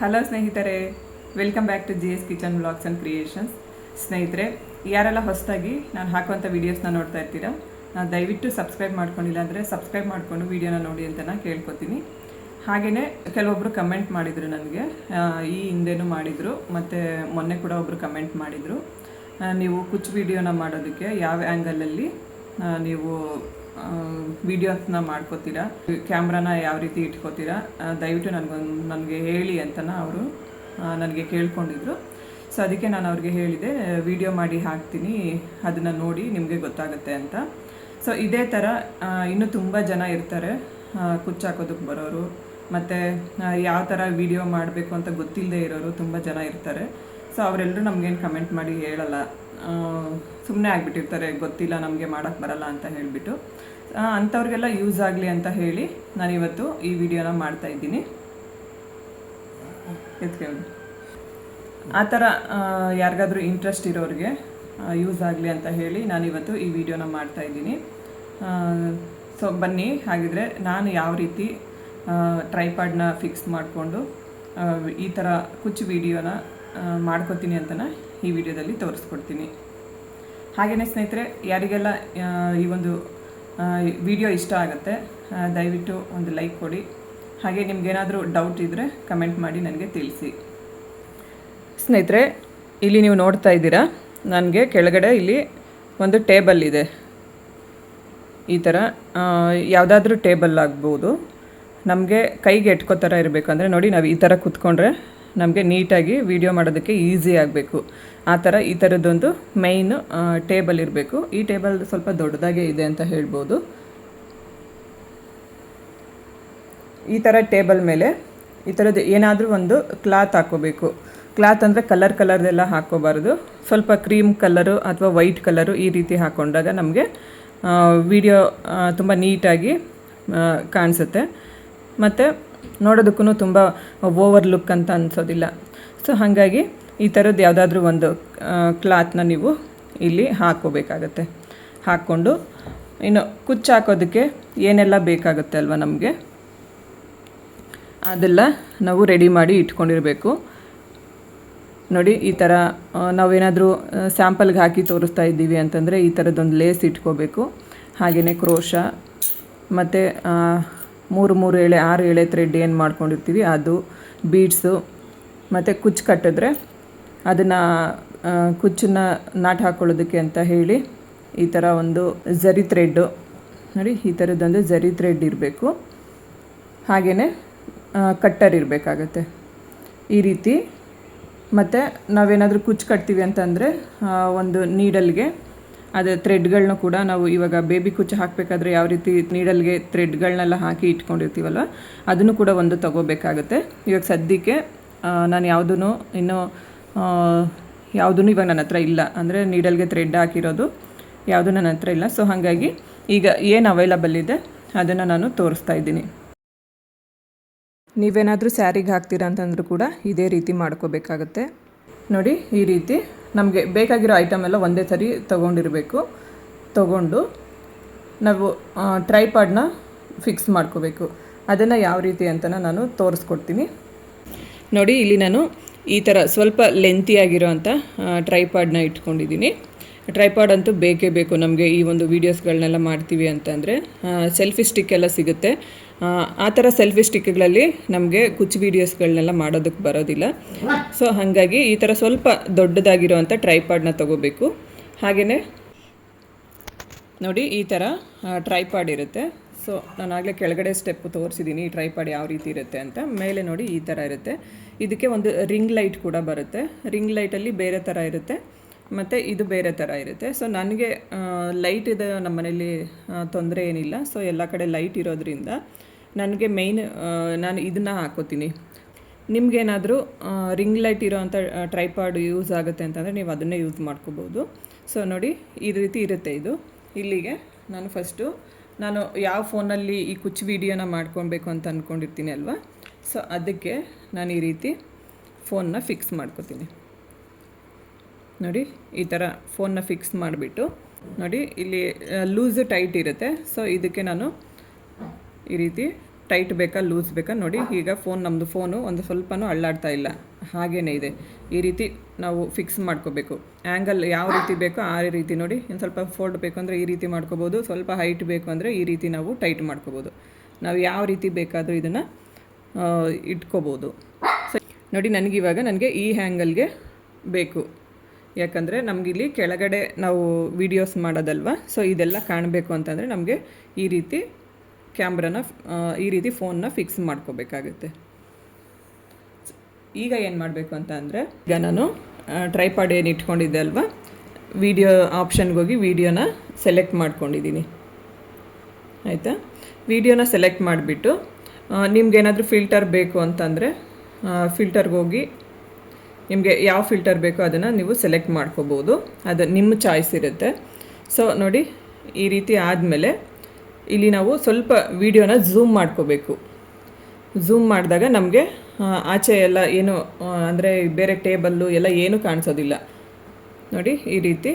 Hello ಸ್ನೇಹಿತರೆ, welcome back to G S kitchen blogs and creations. ಸ್ನೇಹಿತರೆ, ಯಾರೆಲ್ಲ ಹೊಸದಾಗಿ ನಾನು ಹಾಕುವಂಥ ವೀಡಿಯೋಸ್ನ ನೋಡ್ತಾ ಇರ್ತೀರಾ ದಯವಿಟ್ಟು ಸಬ್ಸ್ಕ್ರೈಬ್ ಮಾಡ್ಕೊಂಡಿಲ್ಲ ಅಂದರೆ ಸಬ್ಸ್ಕ್ರೈಬ್ ಮಾಡಿಕೊಂಡು ವೀಡಿಯೋನ ನೋಡಿ ಅಂತ ನಾನು ಕೇಳ್ಕೊತೀನಿ. ಹಾಗೆಯೇ ಕೆಲವೊಬ್ಬರು ಕಮೆಂಟ್ ಮಾಡಿದರು ನನಗೆ ಈ ಹಿಂದೆನೂ ಮಾಡಿದರು, ಮತ್ತು ಮೊನ್ನೆ ಕೂಡ ಒಬ್ಬರು ಕಮೆಂಟ್ ಮಾಡಿದರು. ನೀವು ಕುಚ್ ವೀಡಿಯೋನ ಮಾಡೋದಕ್ಕೆ ಯಾವ ಆ್ಯಂಗಲಲ್ಲಿ ನೀವು ವಿಡಿಯೋಸ್ನ ಮಾಡ್ಕೋತೀರಾ? ಕ್ಯಾಮ್ರಾನ ಯಾವ ರೀತಿ ಇಟ್ಕೋತೀರಾ? ದಯವಿಟ್ಟು ನನಗೊಂದು, ನನಗೆ ಹೇಳಿ ಅಂತನ ಅವರು ನನಗೆ ಕೇಳ್ಕೊಂಡಿದ್ರು. ಸೊ ಅದಕ್ಕೆ ನಾನು ಅವ್ರಿಗೆ ಹೇಳಿದೆ ವಿಡಿಯೋ ಮಾಡಿ ಹಾಕ್ತೀನಿ, ಅದನ್ನು ನೋಡಿ ನಿಮಗೆ ಗೊತ್ತಾಗುತ್ತೆ ಅಂತ. ಸೊ ಇದೇ ಥರ ಇನ್ನೂ ತುಂಬ ಜನ ಇರ್ತಾರೆ ಕುಚ್ಚಾಕೋದಕ್ಕೆ ಬರೋರು, ಮತ್ತು ಯಾವ ಥರ ವಿಡಿಯೋ ಮಾಡಬೇಕು ಅಂತ ಗೊತ್ತಿಲ್ಲದೆ ಇರೋರು ತುಂಬ ಜನ ಇರ್ತಾರೆ. ಸೊ ಅವರೆಲ್ಲರೂ ನಮಗೇನು ಕಮೆಂಟ್ ಮಾಡಿ ಹೇಳಲ್ಲ. ಸುಮ್ಮನೆ ಆಗಿಬಿಟ್ಟಿರ್ತಾರೆ, ಗೊತ್ತಿಲ್ಲ ನಮಗೆ ಮಾಡೋಕ್ಕೆ ಬರಲ್ಲ ಅಂತ ಹೇಳಿಬಿಟ್ಟು. ಅಂಥವ್ರಿಗೆಲ್ಲ ಯೂಸ್ ಆಗಲಿ ಅಂತ ಹೇಳಿ ನಾನು ಇವತ್ತು ಈ ವಿಡಿಯೋನ ಮಾಡ್ತಾ ಇದ್ದೀನಿ. ಆ ಥರ ಯಾರಿಗಾದ್ರೂ ಇಂಟ್ರೆಸ್ಟ್ ಇರೋರಿಗೆ ಯೂಸ್ ಆಗಲಿ ಅಂತ ಹೇಳಿ ನಾನು ಇವತ್ತು ಈ ವಿಡಿಯೋನ ಮಾಡ್ತಾ ಇದ್ದೀನಿ. ಸೊ ಬನ್ನಿ, ಹಾಗಿದ್ರೆ ನಾನು ಯಾವ ರೀತಿ ಟ್ರೈಪಾಡ್ನ ಫಿಕ್ಸ್ ಮಾಡಿಕೊಂಡು ಈ ಥರ ಕುಚ್ಚು ವಿಡಿಯೋನ ಮಾಡ್ಕೋತೀನಿ ಅಂತನ ಈ ವಿಡಿಯೋದಲ್ಲಿ ತೋರಿಸ್ಕೊಡ್ತೀನಿ. ಹಾಗೆಯೇ ಸ್ನೇಹಿತರೆ, ಯಾರಿಗೆಲ್ಲ ಈ ಒಂದು ವಿಡಿಯೋ ಇಷ್ಟ ಆಗುತ್ತೆ ದಯವಿಟ್ಟು ಒಂದು ಲೈಕ್ ಕೊಡಿ. ಹಾಗೆ ನಿಮಗೇನಾದರೂ ಡೌಟ್ ಇದ್ದರೆ ಕಮೆಂಟ್ ಮಾಡಿ ನನಗೆ ತಿಳಿಸಿ. ಸ್ನೇಹಿತರೆ, ಇಲ್ಲಿ ನೀವು ನೋಡ್ತಾ ಇದ್ದೀರಾ, ನನಗೆ ಕೆಳಗಡೆ ಇಲ್ಲಿ ಒಂದು ಟೇಬಲ್ ಇದೆ. ಈ ಥರ ಯಾವುದಾದ್ರೂ ಟೇಬಲ್ ಆಗ್ಬೋದು. ನಮಗೆ ಕೈಗೆ ಎಟ್ಕೋ ಥರ ಇರಬೇಕು ಅಂದರೆ ನೋಡಿ, ನಾವು ಈ ಥರ ಕೂತ್ಕೊಂಡ್ರೆ ನಮಗೆ ನೀಟಾಗಿ ವಿಡಿಯೋ ಮಾಡೋದಕ್ಕೆ ಈಸಿ ಆಗಬೇಕು. ಆ ಥರ ಈ ಥರದ್ದೊಂದು ಮೈನ್ ಟೇಬಲ್ ಇರಬೇಕು. ಈ ಟೇಬಲ್ ಸ್ವಲ್ಪ ದೊಡ್ಡದಾಗೆ ಇದೆ ಅಂತ ಹೇಳ್ಬೋದು. ಈ ಥರ ಟೇಬಲ್ ಮೇಲೆ ಈ ಥರದ್ದು ಏನಾದರೂ ಒಂದು ಕ್ಲಾತ್ ಹಾಕೋಬೇಕು ಕ್ಲಾತ್ ಅಂದರೆ ಕಲರ್ ಕಲರ್ದೆಲ್ಲ ಹಾಕೋಬಾರ್ದು ಸ್ವಲ್ಪ ಕ್ರೀಮ್ ಕಲರು ಅಥವಾ ವೈಟ್ ಕಲರು ಈ ರೀತಿ ಹಾಕ್ಕೊಂಡಾಗ ನಮಗೆ ವಿಡಿಯೋ ತುಂಬ ನೀಟಾಗಿ ಕಾಣಿಸುತ್ತೆ. ಮತ್ತು ನೋಡೋದಕ್ಕೂ ತುಂಬ ಓವರ್ ಲುಕ್ ಅಂತ ಅನಿಸೋದಿಲ್ಲ. ಸೊ ಹಾಗಾಗಿ ಈ ಥರದ್ದು ಯಾವುದಾದ್ರೂ ಒಂದು ಕ್ಲಾತ್ನ ನೀವು ಇಲ್ಲಿ ಹಾಕ್ಕೋಬೇಕಾಗತ್ತೆ. ಹಾಕ್ಕೊಂಡು ಇನ್ನು ಕುಚ್ಚು ಹಾಕೋದಕ್ಕೆ ಏನೆಲ್ಲ ಬೇಕಾಗುತ್ತೆ ಅಲ್ವಾ ನಮಗೆ? ಅದೆಲ್ಲ ನಾವು ರೆಡಿ ಮಾಡಿ ಇಟ್ಕೊಂಡಿರಬೇಕು. ನೋಡಿ, ಈ ಥರ ನಾವೇನಾದರೂ ಸ್ಯಾಂಪಲ್ಗೆ ಹಾಕಿ ತೋರಿಸ್ತಾ ಇದ್ದೀವಿ ಅಂತಂದರೆ ಈ ಥರದ್ದೊಂದು ಲೇಸ್ ಇಟ್ಕೋಬೇಕು. ಹಾಗೆಯೇ ಕ್ರೋಶ, ಮತ್ತು ಮೂರು ಮೂರು ಎಳೆ, ಆರು ಎಳೆ ಥ್ರೆಡ್ ಏನು ಮಾಡ್ಕೊಂಡಿರ್ತೀವಿ, ಅದು ಬೀಡ್ಸು ಮತ್ತು ಕುಚ್ಚು ಕಟ್ಟಿದ್ರೆ ಅದನ್ನು ಕುಚ್ಚನ್ನ ನಾಟ್ ಹಾಕ್ಕೊಳ್ಳೋದಕ್ಕೆ ಅಂತ ಹೇಳಿ ಈ ಥರ ಒಂದು ಝರಿ ಥ್ರೆಡ್ಡು ನೋಡಿ ಈ ಥರದ್ದೊಂದು ಝರಿ ಥ್ರೆಡ್ ಇರಬೇಕು. ಹಾಗೆಯೇ ಕಟ್ಟರ್ ಇರಬೇಕಾಗತ್ತೆ. ಈ ರೀತಿ, ಮತ್ತು ನಾವೇನಾದರೂ ಕುಚ್ಚು ಕಟ್ತೀವಿ ಅಂತಂದರೆ ಒಂದು ನೀಡಲ್ಗೆ ಅದು ಥ್ರೆಡ್ಗಳನ್ನ ಕೂಡ ನಾವು ಇವಾಗ ಬೇಬಿ ಕುಚ್ಚು ಹಾಕಬೇಕಾದ್ರೆ ಯಾವ ರೀತಿ ನೀಡಲ್ಗೆ ಥ್ರೆಡ್ಗಳನ್ನೆಲ್ಲ ಹಾಕಿ ಇಟ್ಕೊಂಡಿರ್ತೀವಲ್ವ, ಅದನ್ನು ಕೂಡ ಒಂದು ತಗೋಬೇಕಾಗುತ್ತೆ. ಇವಾಗ ಸದ್ಯಕ್ಕೆ ನಾನು ಯಾವುದೂ ಇನ್ನೂ ಯಾವುದೂ ಇವಾಗ ನನ್ನ ಹತ್ರ ಇಲ್ಲ. ಅಂದರೆ ನೀಡಲ್ಗೆ ಥ್ರೆಡ್ ಹಾಕಿರೋದು ಯಾವುದೂ ನನ್ನ ಹತ್ರ ಇಲ್ಲ. ಸೊ ಹಾಗಾಗಿ ಈಗ ಏನು ಅವೈಲಬಲ್ ಇದೆ, ಅದನ್ನು ನಾನು ತೋರಿಸ್ತಾ ಇದ್ದೀನಿ. ನೀವೇನಾದರೂ ಸ್ಯಾರಿಗೆ ಹಾಕ್ತೀರಾ ಅಂತಂದ್ರೂ ಕೂಡ ಇದೇ ರೀತಿ ಮಾಡ್ಕೋಬೇಕಾಗತ್ತೆ. ನೋಡಿ, ಈ ರೀತಿ ನಮಗೆ ಬೇಕಾಗಿರೋ ಐಟಮ್ ಎಲ್ಲ ಒಂದೇ ಸರಿ ತೊಗೊಂಡಿರಬೇಕು. ತೊಗೊಂಡು ನಾವು ಟ್ರೈಪಾಡ್ನ ಫಿಕ್ಸ್ ಮಾಡ್ಕೋಬೇಕು. ಅದನ್ನು ಯಾವ ರೀತಿ ಅಂತ ನಾನು ತೋರಿಸ್ಕೊಡ್ತೀನಿ. ನೋಡಿ, ಇಲ್ಲಿ ನಾನು ಈ ಥರ ಸ್ವಲ್ಪ ಲೆಂತಿಯಾಗಿರೋ ಅಂಥ ಟ್ರೈಪಾಡ್ನ ಇಟ್ಕೊಂಡಿದ್ದೀನಿ. ಟ್ರೈಪಾಡ್ ಅಂತೂ ಬೇಕೇ ಬೇಕು ನಮಗೆ ಈ ಒಂದು ವೀಡಿಯೋಸ್ಗಳನ್ನೆಲ್ಲ ಮಾಡ್ತೀವಿ ಅಂತಂದರೆ ಸೆಲ್ಫಿ ಸ್ಟಿಕ್ ಎಲ್ಲ ಸಿಗುತ್ತೆ. ಆ, ಥರ ಸೆಲ್ಫಿ ಸ್ಟಿಕ್ಗಳಲ್ಲಿ ನಮಗೆ ಕುಚ್ಚು ವೀಡಿಯೋಸ್ಗಳನ್ನೆಲ್ಲ ಮಾಡೋದಕ್ಕೆ ಬರೋದಿಲ್ಲ. ಸೊ ಹಾಗಾಗಿ ಈ ಥರ ಸ್ವಲ್ಪ ದೊಡ್ಡದಾಗಿರೋವಂಥ ಟ್ರೈಪಾಡ್ನ ತೊಗೋಬೇಕು. ಹಾಗೆಯೇ ನೋಡಿ ಈ ಥರ ಟ್ರೈಪಾಡ್ ಇರುತ್ತೆ. ಸೊ ನಾನು ಆಗಲೇ ಕೆಳಗಡೆ ಸ್ಟೆಪ್ ತೋರಿಸಿದ್ದೀನಿ ಈ ಟ್ರೈಪಾಡ್ ಯಾವ ರೀತಿ ಇರುತ್ತೆ ಅಂತ. ಮೇಲೆ ನೋಡಿ ಈ ಥರ ಇರುತ್ತೆ. ಇದಕ್ಕೆ ಒಂದು ರಿಂಗ್ ಲೈಟ್ ಕೂಡ ಬರುತ್ತೆ. ರಿಂಗ್ ಲೈಟಲ್ಲಿ ಬೇರೆ ಥರ ಇರುತ್ತೆ. ಮತ್ತು ಇದು ಬೇರೆ ಥರ ಇರುತ್ತೆ. ಸೊ ನನಗೆ ಲೈಟ್ ಇದೆ ನಮ್ಮ ಮನೇಲಿ ತೊಂದರೆ ಏನಿಲ್ಲ. ಸೊ ಎಲ್ಲ ಕಡೆ ಲೈಟ್ ಇರೋದ್ರಿಂದ ನನಗೆ ಮೇಯ್ನ್ ನಾನು ಇದನ್ನು ಹಾಕೋತೀನಿ. ನಿಮಗೇನಾದರೂ ರಿಂಗ್ ಲೈಟ್ ಇರೋವಂಥ ಟ್ರೈಪಾಡ್ ಯೂಸ್ ಆಗುತ್ತೆ ಅಂತಂದರೆ ನೀವು ಅದನ್ನೇ ಯೂಸ್ ಮಾಡ್ಕೋಬೋದು. ಸೊ ನೋಡಿ, ಈ ರೀತಿ ಇರುತ್ತೆ ಇದು. ಇಲ್ಲಿಗೆ ನಾನು ಫಸ್ಟು ನಾನು ಯಾವ ಫೋನಲ್ಲಿ ಈ ಕುಚ್ಚು ವಿಡಿಯೋನ ಮಾಡ್ಕೊಳ್ಬೇಕು ಅಂತ ಅಂದ್ಕೊಂಡಿರ್ತೀನಿ ಅಲ್ವಾ? ಸೊ ಅದಕ್ಕೆ ನಾನು ಈ ರೀತಿ ಫೋನ್ನ ಫಿಕ್ಸ್ ಮಾಡ್ಕೋತೀನಿ. ನೋಡಿ, ಈ ಥರ ಫೋನ್ನ ಫಿಕ್ಸ್ ಮಾಡಿಬಿಟ್ಟು, ನೋಡಿ, ಇಲ್ಲಿ ಲೂಸ್ ಟೈಟ್ ಇರುತ್ತೆ. ಸೊ ಇದಕ್ಕೆ ನಾನು ಈ ರೀತಿ ಟೈಟ್ ಬೇಕಾ, ಲೂಸ್ ಬೇಕಾ ನೋಡಿ, ಈಗ ಫೋನ್ ನಮ್ಮದು ಫೋನು, ಒಂದು ಸ್ವಲ್ಪನೂ ಅಳ್ಳಾಡ್ತಾ ಇಲ್ಲ. ಹಾಗೇ ಇದೆ. ಈ ರೀತಿ ನಾವು ಫಿಕ್ಸ್ ಮಾಡ್ಕೋಬೇಕು. ಆ್ಯಂಗಲ್ ಯಾವ ರೀತಿ ಬೇಕೋ ಆ ರೀತಿ ನೋಡಿ, ಇನ್ನು ಸ್ವಲ್ಪ ಫೋಲ್ಡ್ ಬೇಕು ಅಂದರೆ ಈ ರೀತಿ ಮಾಡ್ಕೋಬೋದು, ಸ್ವಲ್ಪ ಹೈಟ್ ಬೇಕು ಅಂದರೆ ಈ ರೀತಿ ನಾವು ಟೈಟ್ ಮಾಡ್ಕೋಬೋದು. ನಾವು ಯಾವ ರೀತಿ ಬೇಕಾದರೂ ಇದನ್ನು ಇಟ್ಕೋಬೋದು. ಸೊ ನೋಡಿ ನನಗಿವಾಗ ನನಗೆ ಈ ಹ್ಯಾಂಗಲ್ಗೆ ಬೇಕು. ಯಾಕಂದರೆ ನಮಗಿಲ್ಲಿ ಕೆಳಗಡೆ ನಾವು ವಿಡಿಯೋಸ್ ಮಾಡೋದಲ್ವ ಸೊ ಇದೆಲ್ಲ ಕಾಣಬೇಕು ಅಂತಂದರೆ ನಮಗೆ ಈ ರೀತಿ ಕ್ಯಾಮ್ರಾನ ಈ ರೀತಿ ಫೋನ್ನ ಫಿಕ್ಸ್ ಮಾಡ್ಕೋಬೇಕಾಗುತ್ತೆ. ಈಗ ಏನು ಮಾಡಬೇಕು ಅಂತ ಅಂದರೆ, ಈಗ ನಾನು ಟ್ರೈಪಾಡ್ ಏನು ಇಟ್ಕೊಂಡಿದ್ದೆ ಅಲ್ವಾ? ವಿಡಿಯೋ ಆಪ್ಷನ್ಗೆ ಹೋಗಿ ವಿಡಿಯೋನ ಸೆಲೆಕ್ಟ್ ಮಾಡ್ಕೊಂಡಿದ್ದೀನಿ ಆಯಿತಾ? ವಿಡಿಯೋನ ಸೆಲೆಕ್ಟ್ ಮಾಡಿಬಿಟ್ಟು ನಿಮ್ಗೇನಾದರೂ ಫಿಲ್ಟರ್ ಬೇಕು ಅಂತಂದರೆ ಫಿಲ್ಟರ್ಗೆ ಹೋಗಿ ನಿಮಗೆ ಯಾವ ಫಿಲ್ಟರ್ ಬೇಕೋ ಅದನ್ನು ನೀವು ಸೆಲೆಕ್ಟ್ ಮಾಡ್ಕೋಬೋದು. ಅದು ನಿಮ್ಮ ಚಾಯ್ಸ್ ಇರುತ್ತೆ. ಸೊ ನೋಡಿ, ಈ ರೀತಿ ಆದಮೇಲೆ ಇಲ್ಲಿ ನಾವು ಸ್ವಲ್ಪ ವಿಡಿಯೋನ ಝೂಮ್ ಮಾಡ್ಕೋಬೇಕು. ಝೂಮ್ ಮಾಡಿದಾಗ ನಮಗೆ ಆಚೆ ಎಲ್ಲ ಏನು ಅಂದರೆ ಬೇರೆ ಟೇಬಲ್ಲು ಎಲ್ಲ ಏನೂ ಕಾಣಿಸೋದಿಲ್ಲ. ನೋಡಿ, ಈ ರೀತಿ,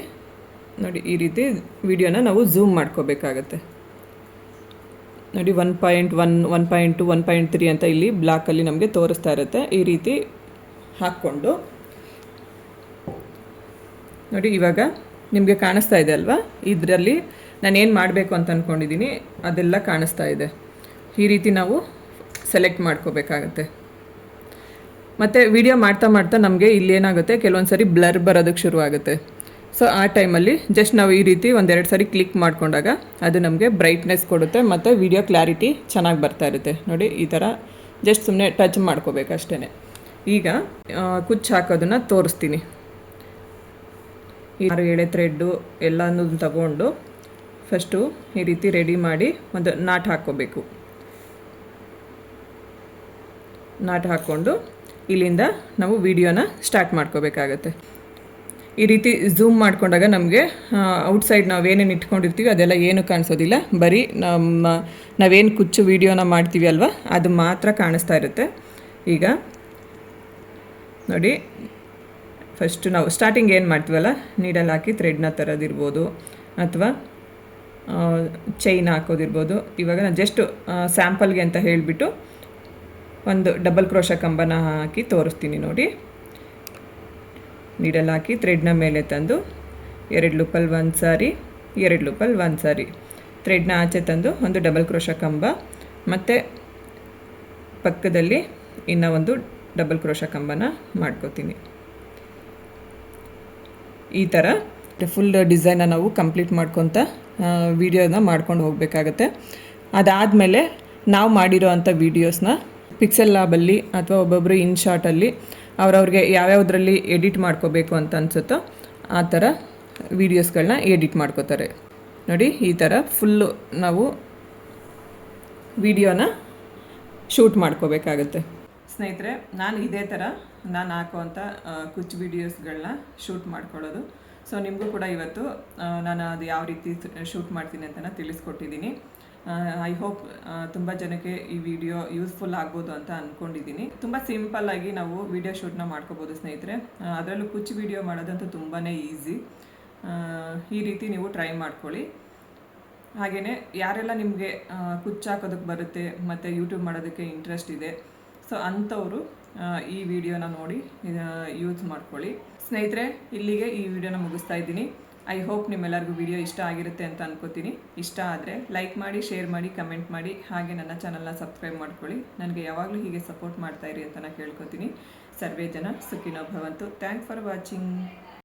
ನೋಡಿ, ಈ ರೀತಿ ವಿಡಿಯೋನ ನಾವು ಝೂಮ್ ಮಾಡ್ಕೋಬೇಕಾಗತ್ತೆ. ನೋಡಿ one point one one point two one point three ಅಂತ ಇಲ್ಲಿ ಬ್ಲಾಕಲ್ಲಿ ನಮಗೆ ತೋರಿಸ್ತಾ ಇರುತ್ತೆ. ಈ ರೀತಿ ಹಾಕ್ಕೊಂಡು. ನೋಡಿ, ಇವಾಗ ನಿಮಗೆ ಕಾಣಿಸ್ತಾ ಇದೆ ಅಲ್ವಾ? ಇದರಲ್ಲಿ ನಾನು ಏನು ಮಾಡಬೇಕು ಅಂತ ಅಂದ್ಕೊಂಡಿದ್ದೀನಿ ಅದೆಲ್ಲ ಕಾಣಿಸ್ತಾ ಇದೆ. ಈ ರೀತಿ ನಾವು ಸೆಲೆಕ್ಟ್ ಮಾಡ್ಕೋಬೇಕಾಗತ್ತೆ. ಮತ್ತು ವಿಡಿಯೋ ಮಾಡ್ತಾ ಮಾಡ್ತಾ ನಮಗೆ ಇಲ್ಲಿ ಏನಾಗುತ್ತೆ ಕೆಲವೊಂದು ಸರಿ ಬ್ಲರ್ ಬರೋದಕ್ಕೆ ಶುರು ಆಗುತ್ತೆ ಸೊ ಆ ಟೈಮಲ್ಲಿ ಜಸ್ಟ್ ನಾವು ಈ ರೀತಿ ಒಂದೆರಡು ಸಾರಿ ಕ್ಲಿಕ್ ಮಾಡಿಕೊಂಡಾಗ ಅದು ನಮಗೆ ಬ್ರೈಟ್ನೆಸ್ ಕೊಡುತ್ತೆ ಮತ್ತು ವಿಡಿಯೋ ಕ್ಲಾರಿಟಿ ಚೆನ್ನಾಗಿ ಬರ್ತಾ ಇರುತ್ತೆ. ನೋಡಿ, ಈ ಥರ ಜಸ್ಟ್ ಸುಮ್ಮನೆ ಟಚ್ ಮಾಡ್ಕೋಬೇಕು ಅಷ್ಟೇ ಈಗ ಕುಚ್ಚು ಹಾಕೋದನ್ನು ತೋರಿಸ್ತೀನಿ. ಆರು ಎಳೆ ಥ್ರೆಡ್ಡು ಎಲ್ಲನೂ ತಗೊಂಡು ಫಸ್ಟು ಈ ರೀತಿ ರೆಡಿ ಮಾಡಿ ಒಂದು ನಾಟ್ ಹಾಕ್ಕೋಬೇಕು. ನಾಟ್ ಹಾಕ್ಕೊಂಡು ಇಲ್ಲಿಂದ ನಾವು ವಿಡಿಯೋನ ಸ್ಟಾರ್ಟ್ ಮಾಡ್ಕೋಬೇಕಾಗತ್ತೆ. ಈ ರೀತಿ ಝೂಮ್ ಮಾಡಿಕೊಂಡಾಗ ನಮಗೆ ಔಟ್ಸೈಡ್ ನಾವೇನೇನು ಇಟ್ಕೊಂಡಿರ್ತೀವಿ ಅದೆಲ್ಲ ಏನು ಕಾಣಿಸೋದಿಲ್ಲ. ಬರೀ ನಮ್ಮ, ನಾವೇನು ಕುಚ್ಚು ವಿಡಿಯೋನ ಮಾಡ್ತೀವಿ ಅಲ್ವಾ, ಅದು ಮಾತ್ರ ಕಾಣಿಸ್ತಾ ಇರುತ್ತೆ. ಈಗ ನೋಡಿ ಫಸ್ಟು ನಾವು ಸ್ಟಾರ್ಟಿಂಗ್ ಏನು ಮಾಡ್ತೀವಲ್ಲ ನೀಡಲ್ಲಿ ಹಾಕಿ ಥ್ರೆಡ್ನ ತರೋದಿರ್ಬೋದು, ಅಥವಾ ಚೈನ್ ಹಾಕೋದಿರ್ಬೋದು. ಇವಾಗ ನಾನು ಜಸ್ಟ್ ಸ್ಯಾಂಪಲ್ಗೆ ಅಂತ ಹೇಳಿಬಿಟ್ಟು ಒಂದು ಡಬಲ್ ಕ್ರೋಶ ಕಂಬನ ಹಾಕಿ ತೋರಿಸ್ತೀನಿ ನೋಡಿ. ನೀಡಲ್ ಹಾಕಿ ಥ್ರೆಡ್ನ ಮೇಲೆ ತಂದು ಎರಡು ಲುಪಲ್ ಒಂದು ಸಾರಿ, ಎರಡು ಲೂಪಲ್ ಒಂದು ಸಾರಿ. ಥ್ರೆಡ್ನ ಆಚೆ ತಂದು ಒಂದು ಡಬಲ್ ಕ್ರೋಶ ಕಂಬ ಮತ್ತು ಪಕ್ಕದಲ್ಲಿ ಇನ್ನು ಒಂದು ಡಬಲ್ ಕ್ರೋಶ ಕಂಬನ ಮಾಡ್ಕೋತೀನಿ. ಈ ಥರ ಫುಲ್ ಡಿಸೈನ ನಾವು ಕಂಪ್ಲೀಟ್ ಮಾಡ್ಕೊತ ವೀಡಿಯೋನ ಮಾಡ್ಕೊಂಡು ಹೋಗಬೇಕಾಗತ್ತೆ. ಅದಾದಮೇಲೆ ನಾವು ಮಾಡಿರೋ ಅಂಥ ವೀಡಿಯೋಸ್ನ ಪಿಕ್ಸೆಲ್ ಲ್ಯಾಬಲ್ಲಿ ಅಥವಾ ಒಬ್ಬೊಬ್ಬರು ಇನ್ ಶಾರ್ಟಲ್ಲಿ ಅವ್ರವ್ರಿಗೆ ಯಾವ್ಯಾವುದರಲ್ಲಿ ಎಡಿಟ್ ಮಾಡ್ಕೋಬೇಕು ಅಂತ ಅನಿಸುತ್ತೋ ಆ ಥರ ವೀಡಿಯೋಸ್ಗಳನ್ನ ಎಡಿಟ್ ಮಾಡ್ಕೋತಾರೆ. ನೋಡಿ, ಈ ಥರ ಫುಲ್ಲು ನಾವು ವಿಡಿಯೋನ ಶೂಟ್ ಮಾಡ್ಕೋಬೇಕಾಗತ್ತೆ. ಸ್ನೇಹಿತರೆ, ನಾನು ಇದೇ ಥರ ನಾನು ಹಾಕುವಂಥ ಅಂಥ ಕುಚ್ಚು ವೀಡಿಯೋಸ್ಗಳನ್ನ ಶೂಟ್ ಮಾಡ್ಕೊಳ್ಳೋದು. ಸೊ ನಿಮಗೂ ಕೂಡ ಇವತ್ತು ನಾನು ಅದು ಯಾವ ರೀತಿ ಶೂಟ್ ಮಾಡ್ತೀನಿ ಅಂತ ತಿಳಿಸ್ಕೊಟ್ಟಿದ್ದೀನಿ. ಐ ಹೋಪ್ ತುಂಬ ಜನಕ್ಕೆ ಈ ವಿಡಿಯೋ ಯೂಸ್ಫುಲ್ ಆಗ್ಬೋದು ಅಂತ ಅಂದ್ಕೊಂಡಿದ್ದೀನಿ ತುಂಬ ಸಿಂಪಲ್ ಆಗಿ ನಾವು ವಿಡಿಯೋ ಶೂಟ್ನ ಮಾಡ್ಕೋಬೋದು ಸ್ನೇಹಿತರೆ. ಅದರಲ್ಲೂ ಕುಚ್ಚು ವಿಡಿಯೋ ಮಾಡೋದಂತೂ ತುಂಬಾ ಈಸಿ ಈ ರೀತಿ ನೀವು ಟ್ರೈ ಮಾಡ್ಕೊಳ್ಳಿ. ಹಾಗೆಯೇ ಯಾರೆಲ್ಲ ನಿಮಗೆ ಕುಚ್ಚು ಹಾಕೋದಕ್ಕೆ ಬರುತ್ತೆ, ಮತ್ತು ಯೂಟ್ಯೂಬ್ ಮಾಡೋದಕ್ಕೆ ಇಂಟ್ರೆಸ್ಟ್ ಇದೆ ಸೊ ಅಂಥವರು ಈ ವಿಡಿಯೋನ ನೋಡಿ ಯೂಸ್ ಮಾಡ್ಕೊಳ್ಳಿ. ಸ್ನೇಹಿತರೆ, ಇಲ್ಲಿಗೆ ಈ ವಿಡಿಯೋನ ಮುಗಿಸ್ತಾ ಇದ್ದೀನಿ. ಐ ಹೋಪ್ ನಿಮ್ಮೆಲ್ಲರಿಗೂ ವಿಡಿಯೋ ಇಷ್ಟ ಆಗಿರುತ್ತೆ ಅಂತ ಅನ್ಕೋತೀನಿ. ಇಷ್ಟ ಆದರೆ ಲೈಕ್ ಮಾಡಿ, ಶೇರ್ ಮಾಡಿ, ಕಮೆಂಟ್ ಮಾಡಿ, ಹಾಗೆ ನನ್ನ ಚಾನಲ್ನ ಸಬ್ಸ್ಕ್ರೈಬ್ ಮಾಡ್ಕೊಳ್ಳಿ. ನನಗೆ ಯಾವಾಗಲೂ ಹೀಗೆ ಸಪೋರ್ಟ್ ಮಾಡ್ತಾಯಿರಿ ಅಂತ ನಾನು ಕೇಳ್ಕೊತೀನಿ. ಸರ್ವೇ ಜನ ಸುಖಿನೋ ಭವಂತು. Thanks for watching.